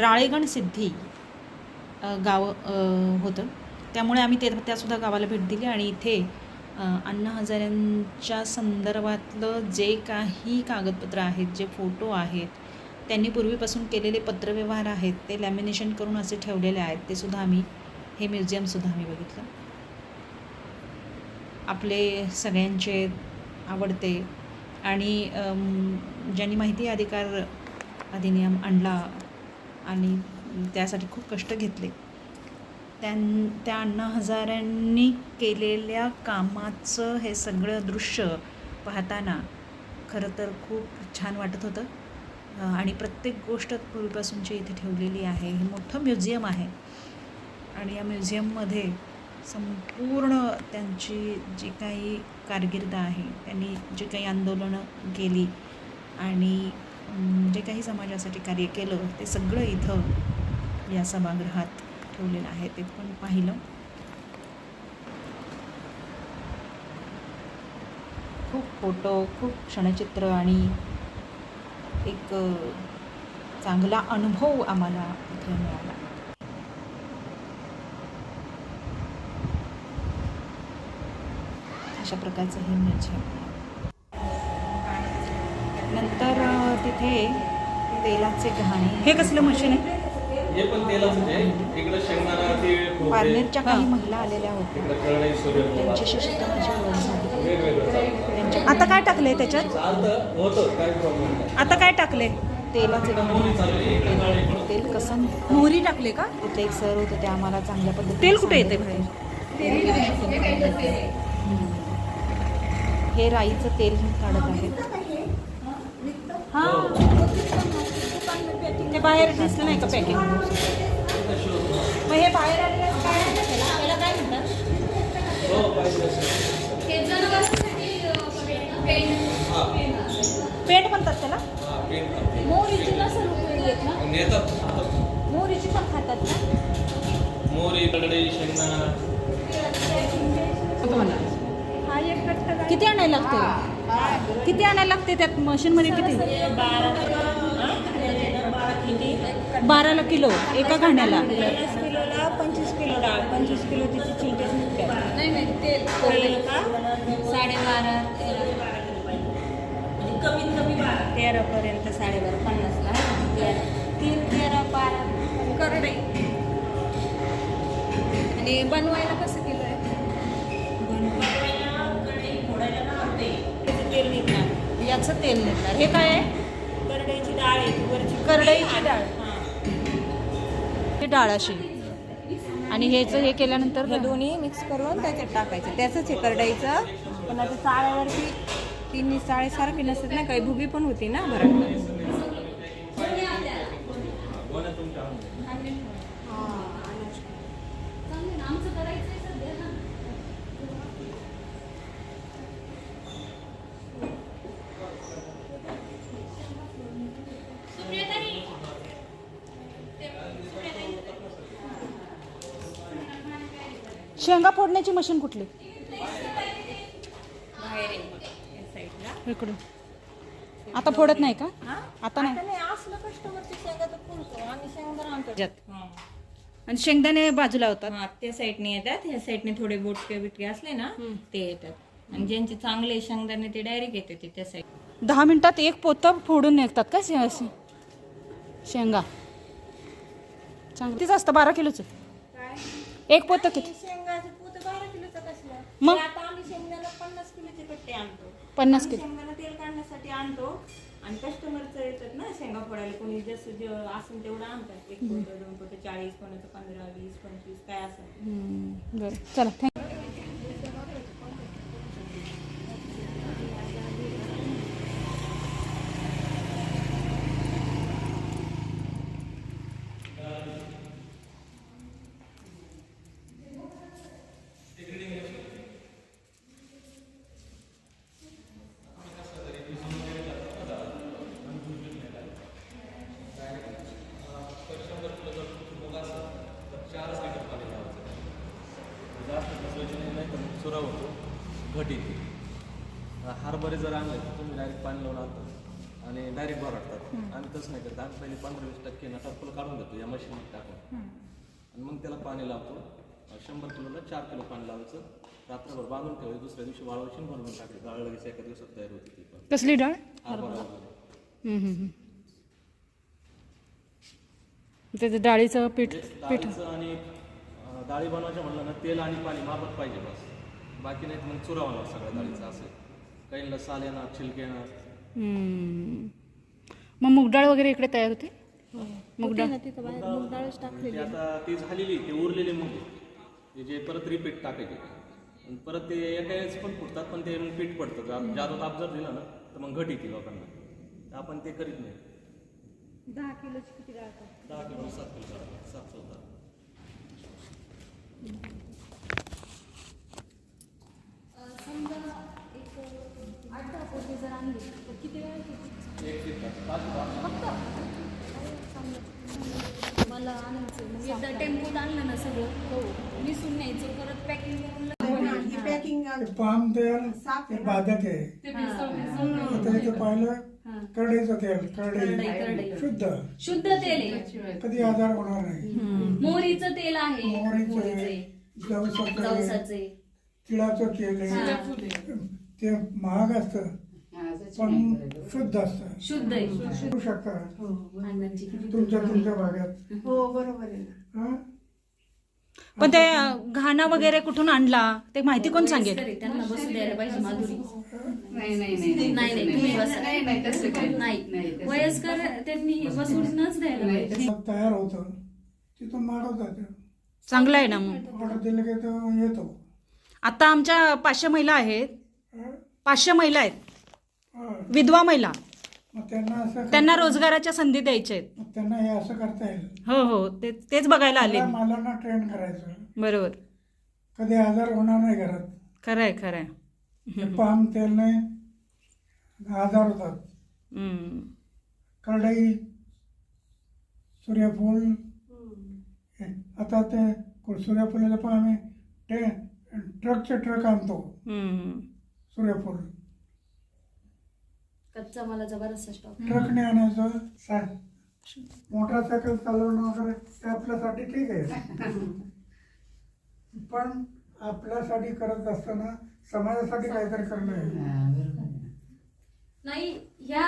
राळेगण सिद्धी गाव होतं. त्यामुळे आम्ही ते त्यासुद्धा गावाला भेट दिली आणि इथे अण्णा हजाऱ्यांच्या संदर्भातलं जे काही कागदपत्र आहेत जे फोटो आहेत त्यांनी पूर्वीपासून केलेले पत्रव्यवहार आहेत ते लॅमिनेशन करून असे ठेवलेले आहेत ते सुद्धा आम्ही हे म्युझियमसुद्धा आम्ही बघितलं. आपले सगळ्यांचे आवडते आणि ज्यांनी माहिती अधिकार अधिनियम आणला आणि त्यासाठी खूप कष्ट घेतले. त्यां त्या अण्णा हजारांनी केलेल्या कामाचं हे सगळं दृश्य पाहताना खरं तर खूप छान वाटत होतं. आणि प्रत्येक गोष्ट पूर्वीपासूनची इथे ठेवलेली आहे. हे मोठं म्युझियम आहे. आणि या म्युझियममध्ये संपूर्ण त्यांची जी काही कारकीर्द आहे त्यांनी जी काही आंदोलनं केली आणि जे काही समाजासाठी कार्य केलं ते सगळं इथं या सभागृहात ठेवलेलं आहे ते पण पाहिलं. खूप फोटो खूप क्षणचित्र आणि एक चांगला अनुभव आम्हाला इथे मिळाला. अशा प्रकारचं हे म्युझियम नंतर तिथे तेलाचे घाणे. हे कसलं मशीन आहे? हे पण तेलाच आहे. इकडे शेंगदाणा तीळ खोबरे. पारनेरच्या काही महिला आलेल्या होत्या. त्यांच्याशी सुद्धा माझी ओळख झाली. त्यांच्या आता काय टाकले त्याच्यात? चालतं. होतं. काही प्रॉब्लेम नाही. आता काय टाकले तेलाचे घाणे तेल. कसं मोहरी टाकले का? तिथे एक सर होते ते आम्हाला चांगल्या पद्धतीने तेल कुठे येते बाहेर. हम्म. हे राईचं तेल काढत आहेत हा ते बाहेर दिसलं नाही का पॅकिंग? मग हे बाहेर आलेलं काय आहे? त्याला त्याला काय म्हणतात? पेंट म्हणतात त्याला? हा. मोहरीची नसेल उपयोगी येत ना? मोहरीची पण खातात ना? मोहरी कडे शेंगदाणा. किती आणायला लागते. किती आणायला लागते त्यात? मशीनमध्ये किती? बाराला किलो एका घाण्याला. किलोला पंचवीस किलो डाळ पंचवीस किलो तिची चिंटेच साडेबारा कमीत कमी बारा तेरापर्यंत साडेबारा पन्नासला. तीन तेरा बारा. करडे आणि बनवायला कसं याचं तेल निघणार हे काय आहे? करडईची डाळ आहे करडईची डाळ. हां. हे डाळ अशी आणि हेच हे केल्यानंतर हे दोन्ही मिक्स करून त्याच्यात टाकायचं. त्याचंच आहे करडाईचं. पण आता चाळ्यावरती तिन्ही चाळे सारखी नसतात ना काही भुगी पण होती ना बरं शेंगा फोडण्याची मशीन कुठली? इकडून. आता फोडत नाही का? आता नाही. हां. आणि शेंगदाणे बाजूला होतात. हा त्या साईडने येतात. ह्या साईडने थोडे बोटके बिटके असले ना ते येतात. आणि ज्यांचे चांगले शेंगदाणे ते डायरेक्ट येते त्या साईड दहा मिनिटात एक पोतं फोडून निघतात का शेंगा? चांगलं. तीच असतं? बारा किलोचं? एक पोतं किती शेंगाचे पोत बारा किलोचा कसला मग? आता आम्ही शेंगदाणा पन्नास किलोचे कट्टे आणतो. पन्नास किलो. शेंगदाणा तेल काढण्यासाठी आणतो आणि कस्टमरचं येतात ना शेंगा फोडायला कोणी जसं जे असेल तेवढं आणतात. एक पोत दोन पोत चाळीस कोणाचं पंधरा वीस पंचवीस काय असेल हम्म, बरं. चला थँक्यू जास्त बसवायची नाही नाही तर मग चुरा होतो घट येते. हरभरे जर आणले तर तुम्ही डायरेक्ट पाणी लावून आणता आणि डायरेक्ट भरडतात. आम्ही तसं नाही करत. आम्ही पहिले पंधरा वीस टक्के ना टप्पल काढून देतो या मशीनमध्ये टाकून. आणि मग त्याला पाणी लावतो. शंभर किलोला चार किलो पाणी लावायचं. रात्रभर बांधून ठेवायचं. दुसऱ्या दिवशी वाळवायची आणि भरून टाकली डाळ लगेच एका दिवसात तयार होती ती पण. कसली डाळ? हरभरा. त्याचं डाळीचं पीठ म्हणजे पीठ. डाळीचं आणि डाळी बनवायचं म्हणलं ना तेल आणि पाणी मापत पाहिजे बस. बाकी नाही मग चुरावं लागतं सगळ्या डाळीचं असं. काहींना साल येणार छिलके येणार. हम्म. मग मूग डाळ वगैरे इकडे तयार होते? मूग डाळ. ते आता ती झालेली ते उरलेले मग ते जे परत रिपीट टाकायचे आणि परत ते एका वेळेस पण फुटतात पण ते मग पीठ पडतं. जा- जादा ताप जर दिला ना तर मग घट येते लोकांना. तर आपण ते करीत नाही. दहा किलोची किती डाळ? दहा किलो सात किलो सात चौदा. समजा एक आठ दहा पोते जर आणली तर किती वेळ घेते? एक ते पाच. पाच पाच. फक्त? अरे, चांगलं. मला आणायचं मग एकदा टेम्पोत आणलं ना सगळं हो. निसून न्यायचं परत पॅकिंग करून लगेच पाम तेल बाधक आहे. आता इथं पाहिलं करडईचं तेल करडई, करडई करडई. शुद्ध. शुद्ध तेल आहे. कधी आजार होणार नाही. मोहरीचं तेल आहे. मोहरीचं जवसाचे तिळाचं तेल आहे ते महाग असतं पण शुद्ध असतं शुद्ध करू शकता तुमच्या तुमच्या भागात हो बरोबर आहे ना हा? पण ते घाणा वगैरे कुठून आणला ते माहिती कोण सांगेल वयस्कर आहे, त्यांना बसू द्यायला पाहिजे माधुरी नाही नाही नाही नाही नाही तुम्ही बसा. नाही नाही तसं काही नाही तसं वयस्कर त्यांनी बसूनच द्यायला नाही, पाहिजे मग तयार होतं तिथून मागवतात चांगलं आहे ना मग ऑर्डर दिलं की तो येतो आता आमच्या पाचशे महिला आहेत. हा? पाचशे महिला आहेत. हा. विधवा महिला. मग त्यांना असं त्यांना रोजगाराच्या संधी द्यायच्या आहेत. मग त्यांना हे असं करता येईल? हो हो. ते तेच बघायला आले मला मी. मला ना ट्रेन करायचं. बरोबर. कधी आजार होणार नाही घरात. खरंय खरंय. हे पाम तेलने आजार होतात. हम्म. करडई सूर्यफूल. हे आता ते कु- सूर्यफुलाचं पण आम्ही ते ट्रकचे ट्रक आणतो. सूर्यफूल कच्चा मालाचा बराचसा स्टॉक ट्रकने आणायचं सा मोटरसायकल चालवणं वगैरे ते आपल्यासाठी ठीक आहे. पण आपल्यासाठी करत असताना समाजासाठी काहीतरी करणं आहे. नाही ह्या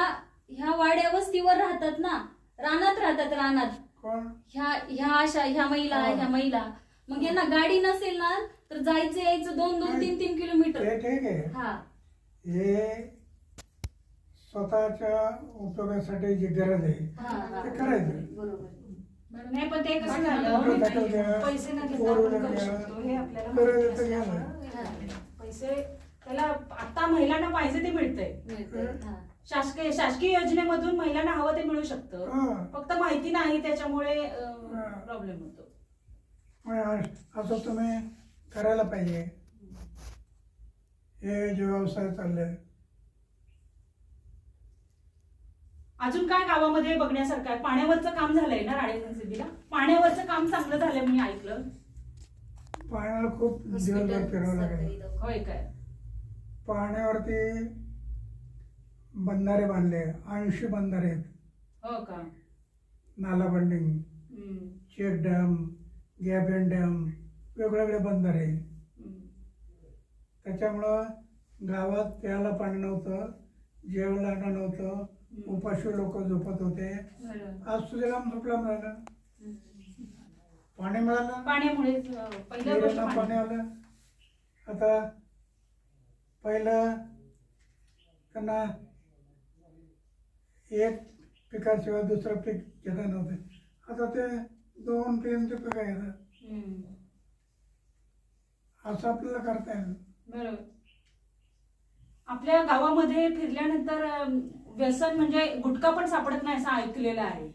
ह्या वाड्या वस्तीवर राहतात ना. रानात राहतात रानात. कोण? ह्या ह्या अशा ह्या महिला ह्या महिला. मग यांना गाडी नसेल ना तर जायचं यायचं दोन दोन तीन तीन किलोमीटर ते ठीक आहे हा हे स्वतःच्या उपयोगासाठी जी गरज आहे हा हा ते करायचं बरोबर नाही पण ते कसं मोटरसायकल झालं घ्या पैसे न घेता फोर आपण व्हीलर करू घ्या शकतो हे आपल्याला करायचं माहिती तर घ्या असतं. ना. पैसे त्याला आता महिलांना पाहिजे ते मिळतंय मिळतंय. हा. शासकीय शासकीय योजनेमधून महिलांना हवं ते मिळू शकतं हा. फक्त माहिती नाही त्याच्यामुळे हा. प्रॉब्लेम होतो असं तुम्ही करायला पाहिजे. हे जे व्यवसाय चालले. अजून काय गावामध्ये बघण्यासारखं आहे? पाण्यावरचं काम झालंय ना राणेगण सिद्धीला पाण्यावरचं काम चांगलं झालंय मी ऐकलं. पाण्याला खूप दिवसभर फिरावं लागेल. होय काय? पाण्यावरती बंधारे बांधले. ऐंशी बंधारे आहेत. हो का? Nala bunding. Hmm. Check dam gabion dam. वेगवेगळे हम्म. त्याच्यामुळं गावात प्यायला पाणी नव्हतं जेवायला नव्हतं उपाशी लोक झोपत होते. आज सुजलाम झोपलाम झालं पाणी मिळालं? पाण्यामुळे पाणी. आलं. आता पहिलं त्यांना एक पिकाशिवाय दुसरं पीक घेता नव्हते. आता ते दोन तीन ते पिकं घेतात. असं आपल्याला करता येईल बरोबर. आपल्या गावामध्ये फिरल्यानंतर अं, व्यसन म्हणजे गुटखा पण सापडत नाही असं ऐकलेलं आहे.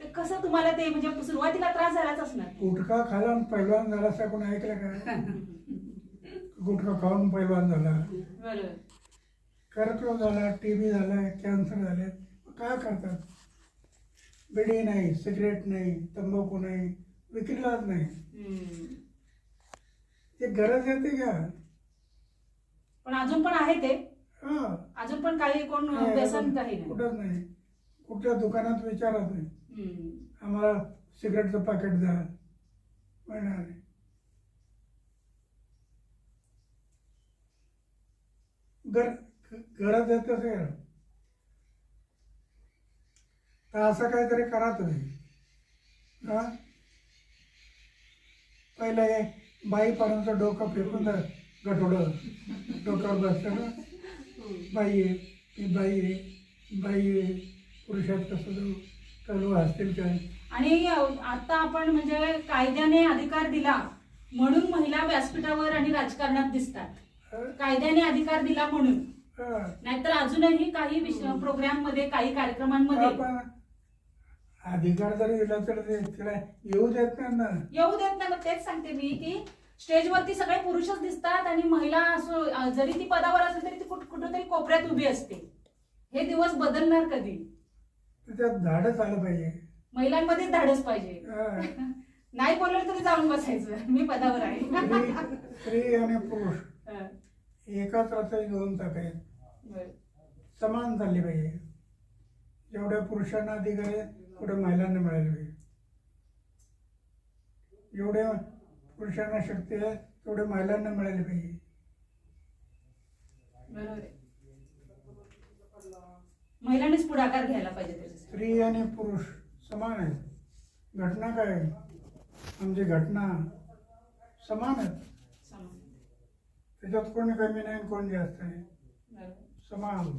ते कसं तुम्हाला ते म्हणजे सुरुवातीला त्रास झालाच असणार. गुटखा खाला आणि पैलवान झाला असं कोणी ऐकलं का? गुटखा खाऊन पैलवान झाला. बरोबर. कर्करोग झाला टी बी झाला कॅन्सर झाले. काय करतात? बिडी नाही सिगरेट नाही तंबाखू नाही विक्रीलाच नाही. हम्म. ते गरज येते का पण अजून पण आहे ते. हा. अजून पण काही कोण नाही, व्यसन अजून काही नाही. कुठंच नाही. कुठल्या दुकानात विचारा तुम्ही. हम्म. आम्हाला सिगरेटचं पाकिट द्या. मिळणार नाही घरात येत असेल तर असं काहीतरी करा तुम्ही. हा? पहिलं हे बाईपर्यंत डोकं फेकून गठोडं डोक्यावर बसतं ना? बाई आहे बाई आहे बाई आहे. पुरुषात कसं चालू असतील काय? आणि आता आपण म्हणजे कायद्याने अधिकार दिला म्हणून महिला व्यासपीठावर आणि राजकारणात दिसतात? कायद्याने अधिकार दिला म्हणून. नाहीतर अजूनही काही प्रोग्राममध्ये काही कार्यक्रमांमध्ये अधिकार जरी दिला तर ते तिला येऊ देत नाही ना. येऊ देत नाही मग तेच सांगते मी की स्टेजवरती सगळे पुरुषच दिसतात आणि महिला असो जरी ती पदावर असेल तरी ती कुठ कुठंतरी कोपऱ्यात उभी असते. हे दिवस बदलणार कधी? त्याच्यात धाडच आलं पाहिजे. महिलांमध्ये धाडस पाहिजे. हा. नाही बोललं तरी जाऊन बसायचं. मी पदावर आहे. स्त्री स्त्री आणि पुरुष. हं. एकाच रथात घेऊन टाकाय बरं. समान झाली पाहिजे. जेवढ्या पुरुषांना अधिकार आहे तेवढ्या महिलांना मिळाले पाहिजे जेवढ्या पुरुषांना शक्ती आहे तेवढ्या महिलांना मिळाली पाहिजे आहे. महिलांनीच पुढाकार घ्यायला पाहिजे त्याच्यासाठी स्त्री आणि पुरुष समान आहेत घटना काय आहे? आमची घटना समान आहेत समान. त्याच्यात कोणी कमी नाही कोण जास्त नाही बरोबर. समान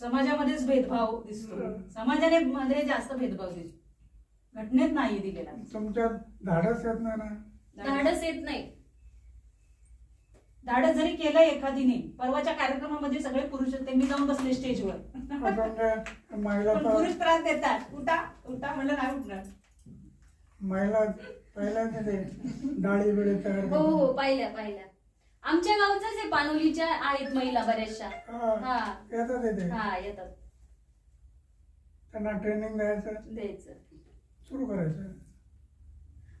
समाजामध्येच भेदभाव दिसतो. समाजाने मध्ये जास्त भेदभाव दिसतो. घटनेत नाही दिलेला. तुमच्यात धाडस येत नाही ना? धाडस येत नाही. धाडस जरी केलं एखादीने परवाच्या कार्यक्रमामध्ये सगळे पुरुष होते मी जाऊन बसले स्टेजवर. पुरुष त्रास देतात. उठा उठा म्हणलं नाही उठणार. महिला पहिल्या तिथे डाळी बिळी तयार हो हो. पाहिल्या पाहिल्या. आमच्या गावचाच आहे पानोलीच्या आहेत महिला बऱ्याचशा. हा, हा. येतात हा येतात. त्यांना ट्रेनिंग द्यायचं. द्यायचं. सुरू करायचं.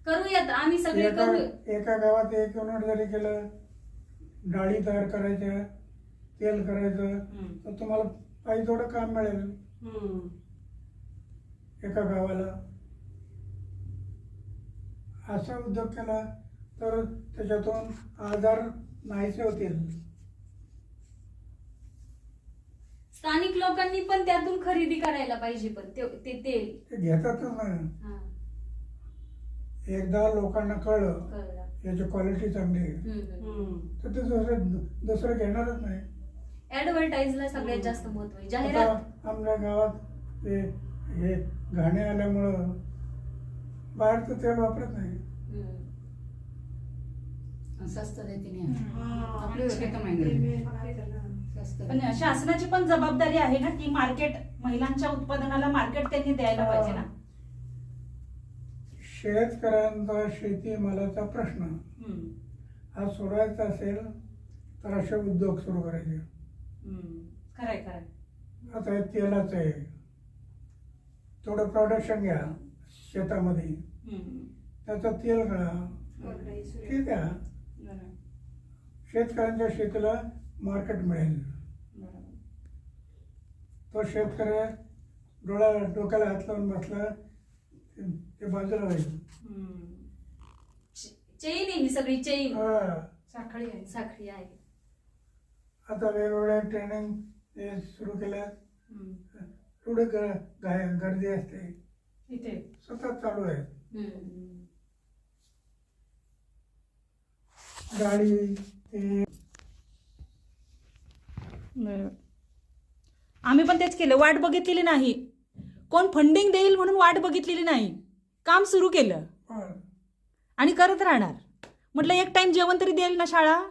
करूयात आम्ही सगळे एका करूया एका गावात एक युनिट जरी केलं डाळी तयार करायच्या तेल करायचं हम्म. तर तुम्हाला पाहिजे थोडं काम मिळेल. हम्म. एका गावाला. असा उद्योग केला तर त्याच्यातून आजार नाहीसे होतील स्थानिक लोकांनी पण त्यातून खरेदी करायला पाहिजे पण ते ते तेल ते घेतातच ना. हा. एकदा लोकांना कळलं कळलं. याची क्वालिटी चांगली आहे. तर ते दुसरं दुसरं घेणारच नाही. ऍडव्हर्टाईजला सगळ्यात जास्त महत्त्व आहे. जाहिरात. आता आमच्या गावात ते हे घाणे आल्यामुळं बाहेरचं तेल वापरत नाही. हम्म. आपले होते का पण शासनाची पण जबाबदारी आहे ना की मार्केट महिलांच्या उत्पादनाला मार्केट त्यांनी द्यायला पाहिजे ना. शेतकऱ्यांचा शेती मालाचा प्रश्न. हम्म. हा सोडवायचा असेल तर असे उद्योग सुरू करायचे. हम्म. खरंय खरंय. आता तेलाचं आहे. थोडं प्रोडक्शन घ्या शेतामध्ये. त्याचं तेल काढा ते द्या. शेतकऱ्यांच्या शेतीला मार्केट मिळेल. तो शेतकरी डोळा डोक्याला हात लावून बसला ते- बाजूला होईल हम्म. चेन आहे ही सगळी चेन हा. साखळी आहे साखळी आहे आता वेगवेगळ्या ट्रेनिंग हे सुरू केल्या हम्म. ग- गाय गर्दी असते इथे सतत चालू आहे हम्म. गाडी आम्ही पण तेच केलं. वाट बघितलेली नाही. कोण फंडिंग देईल म्हणून वाट बघितलेली नाही. काम सुरू केलं. आणि करत राहणार. म्हटलं एक टाइम जेवण तरी देईल ना शाळा?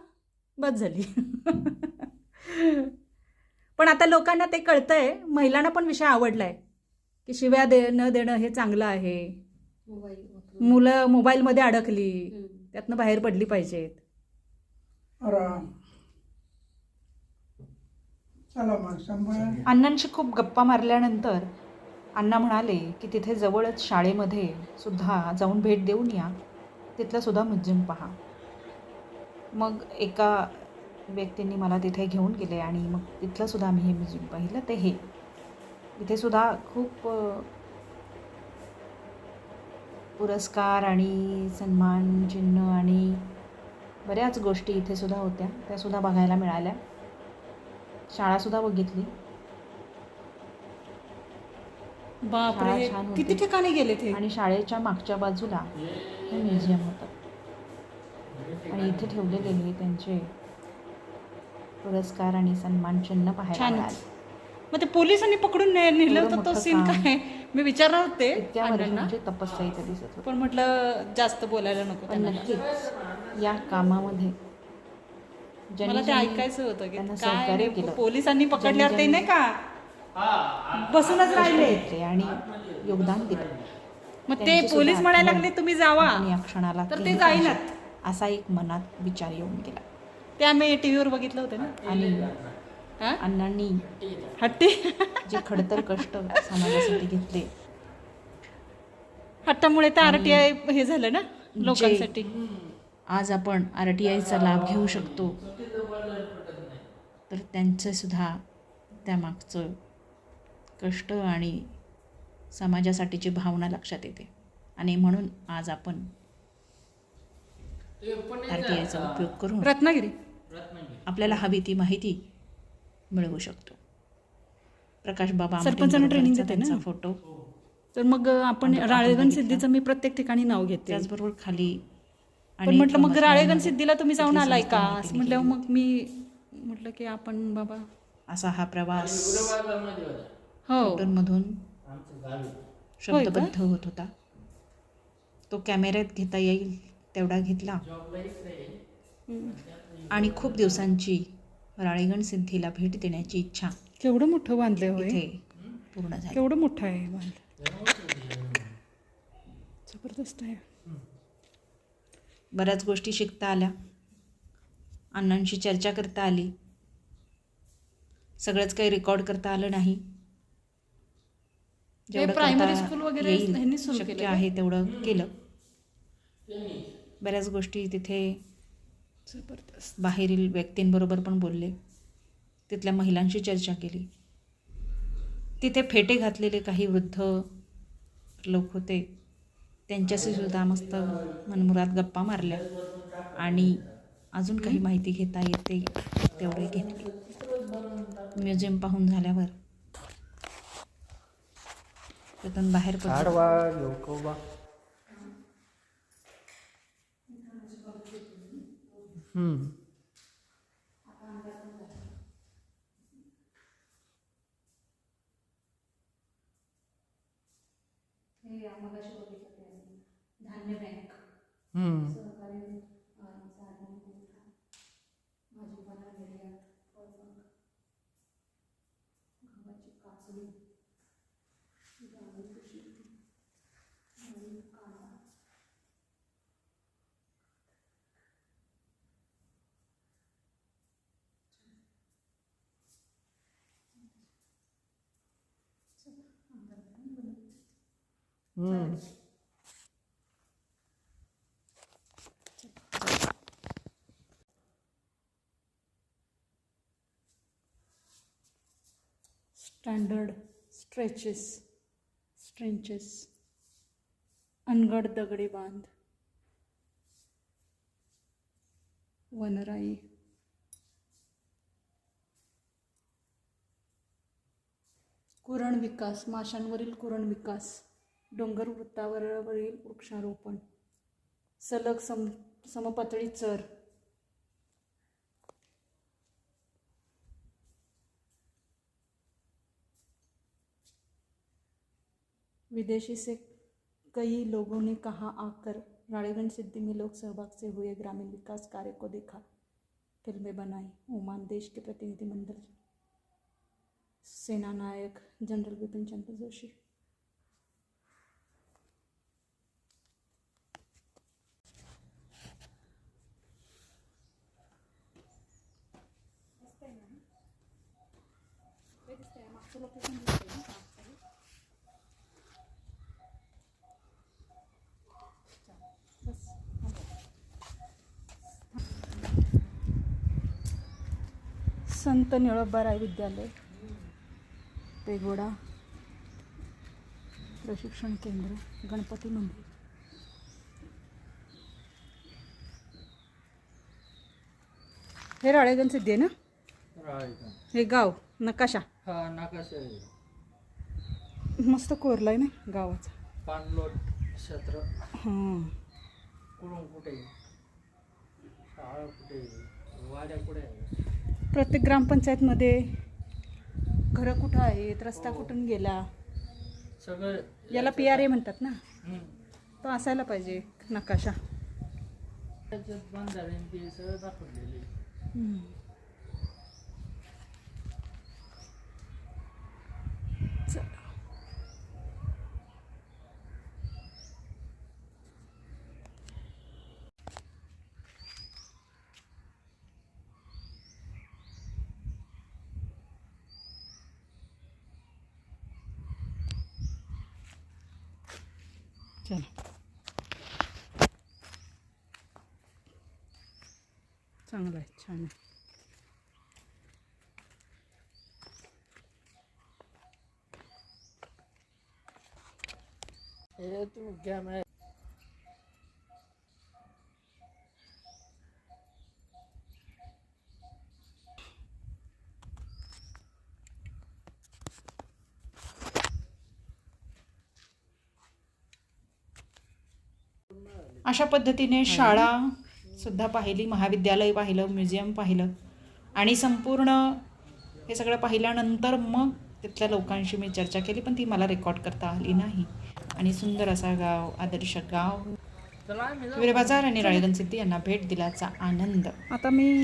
बस झाली. पण आता लोकांना ते कळतंय. महिलांना पण विषय आवडलाय. की शिव्या दे न देणं हे चांगलं आहे. मुलं मोबाईलमध्ये अडकली. त्यातनं बाहेर पडली पाहिजेत. राम. चला मग शंभर. अण्णांशी खूप गप्पा मारल्यानंतर अण्णा म्हणाले की तिथे जवळच शाळेमध्ये सुद्धा जाऊन भेट देऊन या. तिथलं सुद्धा मुज्जम पहा. मग एका व्यक्तींनी मला तिथे घेऊन गेले आणि मग तिथलं सुद्धा आम्ही हे म्युझियम पाहिलं. ते हे. इथे सुद्धा खूप पुरस्कार आणि सन्मान चिन्ह आणि बऱ्याच गोष्टी इथे सुद्धा होत्या त्या सुद्धा बघायला मिळाल्या शाळासुद्धा बघितली बापरे शाळा छान होती. किती ठिकाणी गेले ते आणि शाळेच्या मागच्या बाजूला हे म्युझियम होतं आणि इथे ठेवलेले हे त्यांचे पुरस्कार आणि सन्मान चिन्ह पाहायला. मिळाले मग ते पोलिसांनी पकडून ने- नेलं एवढं होतं तो मोठं सीन काम. काय मी विचारणार होते इतक्या अण्णांना. वर्षांची तपस्या इथे दिसत होती पण म्हटलं जास्त बोलायला नको पण त्यांना. नक्कीच या कामामध्ये. मला ते ऐकायचं होतं की सहकार्य केलं. पोलिसांनी पकडल्यावर ते नाही का बसूनच राहिले. आणि योगदान दिलं. मग ते पोलीस म्हणायला लागले तुम्ही जावा. या क्षणाला तर ते जाईनात. असा एक मनात विचार येऊन गेला. ते आम्ही टीव्हीवर बघितलं होतं ना. आणि? अण्णांनी हट्टी. जे खडतर कष्ट समाजासाठी घेतले. हट्टामुळे तर आर टी आय हे झालं ना लोकांसाठी. आज आपण आर टी आयचा लाभ घेऊ शकतो. तर त्यांचं सुद्धा त्यामागचं कष्ट आणि समाजासाठीची भावना लक्षात येते. आणि म्हणून आज आपण आर टी आयचा उपयोग करून रत्नागिरी. आपल्याला हवी ती माहिती मिळवू शकतो. प्रकाश बाबा सरपंचांना आमटेंबरोबरचा देते ना? फोटो. तर मग आपण राळेगण. सिद्धीचं मी प्रत्येक ठिकाणी नाव घेते. त्याचबरोबर खाली पण म्हटलं मग राळेगण सिद्धीला तुम्ही जाऊन आलाय का? असं लिहिली. मग मी म्हटलं की आपण बाबा असा हा प्रवास हो. फोटोंमधून शब्दबद्ध होत होता. तो कॅमेऱ्यात घेता येईल तेवढा घेतला. आणि खूप दिवसांची राळेगण सिद्धीला भेट देण्याची इच्छा केवढं मोठं बांधलंय होय. पूर्ण झाली. केवढं मोठं आहे बांधलं. जबरदस्त आहे. बऱ्याच गोष्टी शिकता आल्या. अण्णांशी चर्चा करता आली. सगळंच काही रेकॉर्ड करता आलं नाही. जेवढं प्रायमरी स्कूल वगैरे येईल, शक्य? आहे तेवढं केलं. बऱ्याच गोष्टी तिथे जबरदस्त. बाहेरील व्यक्तींबरोबर पण बोलले. तिथल्या महिलांशी चर्चा केली. तिथे फेटे घातलेले काही वृद्ध लोक होते. त्यांच्याशी सुद्धा मस्त मनमुरात गप्पा मारल्या. आणि अजून काही माहिती घेता येते तेवढे घेतली. म्युझियम पाहून झाल्यावर. तिथून बाहेर पडतो लोकोबा हम्म हम्म हम्म स्टँडर्ड स्ट्रेचेस स्ट्रेंचेस अनगड दगडी बांध. वनराई. कुरण विकास माशांवरील कुरण विकास. डोंगर वृत्तावरील वृक्षारोपण. सलग सम समपातळी चर. विदेशी से कई लोगों ने कहा, आकर राणीगंज सिद्धि में लोक सहभाग से हुए ग्रामीण विकास कार्य को देखा फ़िल्में बनाई, ओमान देश के प्रतिनिधिमंडल सेना नायक, जनरल बिपिन चंद्र जोशी Gracias. संत निळोबाराय विद्यालय पेगोडा प्रशिक्षण केंद्र गणपती मंदिर हे राळेगण सिद्धी आहे ना हे गाव नकाशा. हा नकाशा आहे. मस्त कोरलाय ना गावाचा. पाणलोट क्षेत्र. हां. कुठे? शाळा कुठे? वाड्या कुठे? आहे प्रत्येक ग्रामपंचायतमध्ये घरं कुठं आहेत रस्ता कुठून गेला सगळं याला पी आर ए म्हणतात ना हम्म. तो असायला पाहिजे नकाशा त्याच्यात ते सगळं दाखवलेले हम्म. चला चांगलं आहे छान हे तू अशा पद्धतीने शाळा सुद्धा पाहिली महाविद्यालय पाहिलं म्युझियम पाहिलं. आणि संपूर्ण हे सगळं पाहिल्यानंतर मग तिथल्या लोकांशी मी चर्चा केली पण ती मला रेकॉर्ड करता आली नाही. आणि सुंदर असा गाव आदर्श गाव. चला आम्ही जाऊ. विरे बाजार आणि राळेगण सिद्धी यांना भेट दिल्याचा आनंद. आता मी